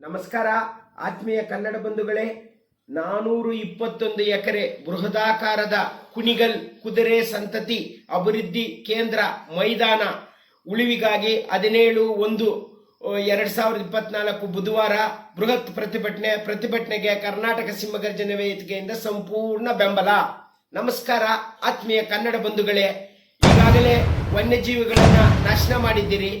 ನಮಸ್ಕಾರ, ಆತ್ಮೀಯ ಕನ್ನಡ ಬಂಧುಗಳೇ, ನಾನೂರು ಇಪ್ಪತ್ತೊಂದು ಎಕರೆ ಬೃಹದಾಕಾರದ ಕುಣಿಗಲ್ ಕುದುರೆ ಸಂತತಿ ಅಭಿವೃದ್ಧಿ ಕೇಂದ್ರ ಮೈದಾನ ಉಳಿವಿಗಾಗಿ ಹದಿನೇಳು ಒಂದು ಎರಡ್ ಸಾವಿರದ ಇಪ್ಪತ್ನಾಲ್ಕು ಬುಧವಾರ ಬೃಹತ್ ಪ್ರತಿಭಟನೆ, ಪ್ರತಿಭಟನೆಗೆ ಕರ್ನಾಟಕ ಸಿಂಹಗರ್ಜನೆ ವೇದಿಕೆಯಿಂದ ಸಂಪೂರ್ಣ ಬೆಂಬಲ. ನಮಸ್ಕಾರ, ಆತ್ಮೀಯ ಕನ್ನಡ ಬಂಧುಗಳೇ, ಈಗಾಗಲೇ ವನ್ಯಜೀವಿಗಳನ್ನ ನಾಶನ ಮಾಡಿದ್ದೀರಿ.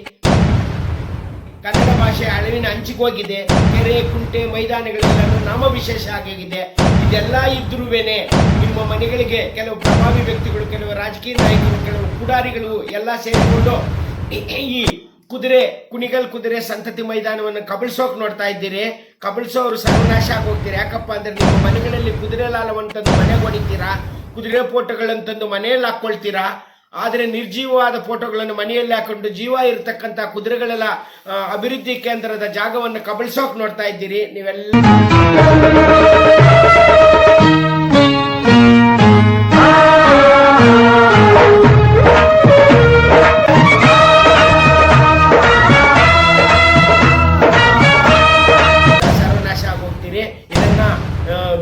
ಕನ್ನಡ ಭಾಷೆ ಅಳಿವಿನ ಹಂಚಿಗೋಗಿದೆ ಕೆರೆ, ಕುಂಟೆ ಮೈದಾನಗಳೆಲ್ಲ ನಾಮವಿಶೇಷ ಆಗಿದೆ ಇದೆಲ್ಲ ಇದ್ರೂವೇನೆ ನಿಮ್ಮ ಮನೆಗಳಿಗೆ ಕೆಲವು ಪ್ರಭಾವಿ ವ್ಯಕ್ತಿಗಳು, ಕೆಲವು ರಾಜಕೀಯ ನಾಯಕರು, ಕೆಲವು ಪುಡಾರಿಗಳು ಎಲ್ಲ ಸೇರಿಕೊಂಡು ಈ- ಕುದುರೆ, ಕುಣಿಗಲ್ ಕುದುರೆ ಸಂತತಿ ಮೈದಾನವನ್ನು ಕಬಳಿಸೋಕ್ ನೋಡ್ತಾ ಇದ್ದೀರಿ. ಕಬಳಿಸೋರು ಸರ್ವನಾಶ ಆಗೋಗ್ತೀರಿ. ಯಾಕಪ್ಪ ಅಂದ್ರೆ ನಿಮ್ಮ ಮನೆಗಳಲ್ಲಿ ಕುದುರೆ ಲಾಲವಂತಂದು ಮನೆಗೆ ಹೊಡಿತೀರಾ? ಕುದುರೆ ಫೋಟೋಗಳಂತಂದು ಮನೆಯಲ್ಲಿ ಹಾಕೊಳ್ತೀರಾ ಆದರೆ ನಿರ್ಜೀವವಾದ ಫೋಟೋಗಳನ್ನು ಮನೆಯಲ್ಲಿ ಹಾಕೊಂಡು ಜೀವ ಇರತಕ್ಕಂತ ಕುದುರೆಗಳೆಲ್ಲ ಅಭಿವೃದ್ಧಿ ಕೇಂದ್ರದ ಜಾಗವನ್ನು ಕಬಳಿಸೋಕ್ ನೋಡ್ತಾ ಇದ್ದೀರಿ. ನೀವೆಲ್ಲ ಆಗೋಗ್ತೀರಿ. ಇದನ್ನ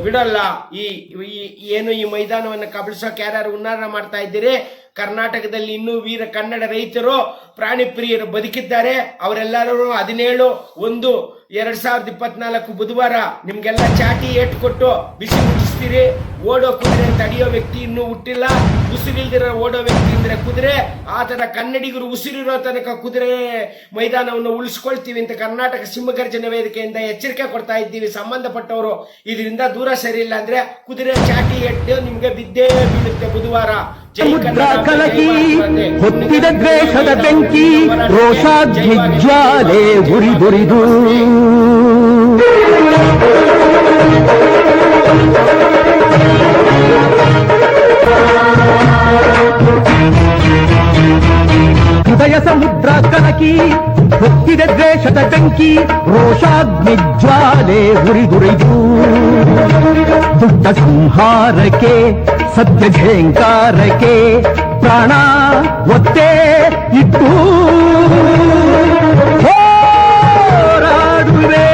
ಬಿಡಲ್ಲ. ಈ ಈ- ಏನು ಈ ಮೈದಾನವನ್ನು ಕಬಳಿಸೋಕೆ ಯಾರು ಉನ್ನಾರ ಮಾಡ್ತಾ ಇದ್ದೀರಿ? ಕರ್ನಾಟಕದಲ್ಲಿ ಇನ್ನೂ ವೀರ ಕನ್ನಡ ರೈತರು ಪ್ರಾಣಿ ಪ್ರಿಯರು ಬದುಕಿದ್ದಾರೆ. ಅವರೆಲ್ಲರೂ ಹದಿನೇಳು, ಒಂದು, ಎರಡ್ ಸಾವಿರದ ಇಪ್ಪತ್ನಾಲ್ಕು ಬುಧವಾರ ನಿಮ್ಗೆಲ್ಲ ಚಾಟಿ ಏಟು ಕೊಟ್ಟು ಬಿಸಿ ಮುಟ್ಟಿಸ್ತೀರಿ ಓಡೋ ಕುದುರೆ ತಡೆಯೋ ವ್ಯಕ್ತಿ ಇನ್ನೂ ಹುಟ್ಟಿಲ್ಲ. ಉಸಿರಿಲ್ದಿರೋ ಓಡೋ ವ್ಯಕ್ತಿ ಅಂದ್ರೆ ಕುದುರೆ. ಆ ತರ ಕನ್ನಡಿಗರು ಉಸಿರಿರೋ ತನಕ ಕುದುರೆ ಮೈದಾನವನ್ನು ಉಳಿಸ್ಕೊಳ್ತೀವಿ ಅಂತ ಕರ್ನಾಟಕ ಸಿಂಹಗರ್ಜನ ವೇದಿಕೆಯಿಂದ ಎಚ್ಚರಿಕೆ ಕೊಡ್ತಾ ಇದ್ದೀವಿ. ಸಂಬಂಧಪಟ್ಟವರು ಇದರಿಂದ ದೂರ ಸರಿ ಇಲ್ಲ ಅಂದ್ರೆ ಕುದುರೆ ಚಾಟಿ ಎಟ್ಟು ನಿಮ್ಗೆ ಬಿದ್ದೇ ಬೀಳುತ್ತೆ ಬುಧವಾರ. ಜೈ ಸಮುದ್ರ ಕನ್ನಡ, ಜೈ ಕಲಕಿ ಭಾರತ, ಹೊತ್ತಿದ ಜೈ ದ್ವೇಷದ ಭಾರತ, ಬೆಂಕಿ ಜೈ ಭಾರತ, ರೋಷಾಗ್ನಿಜ್ವಾಲೆ ಜೈ ಉರಿದುರಿದು ಹೃದಯ ಸಮುದ್ರ ಕಲಕಿ ಹೊತ್ತಿದ ದ್ವೇಷದ ಬೆಂಕಿ ರೋಷಾಗ್ನಿಜ್ವಾಲೆ ಉರಿದುರಿದು ದುಡ್ಡ ಸಂಹಾರಕ್ಕೆ ಸತ್ಯ ಝೇಂಕಾರಕ್ಕೆ ಪ್ರಾಣ ಒತ್ತೆ ಇಟ್ಟು ಹೋರಾಡುವೆ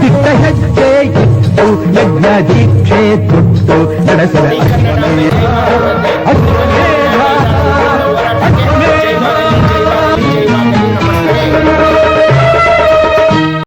ದಿಟ್ಟ ಹೆಜ್ಜೆ ಇಟ್ಟು ಯಜ್ಞ ದೀಕ್ಷೆ ತೊಟ್ಟು ನಡೆಸಿದ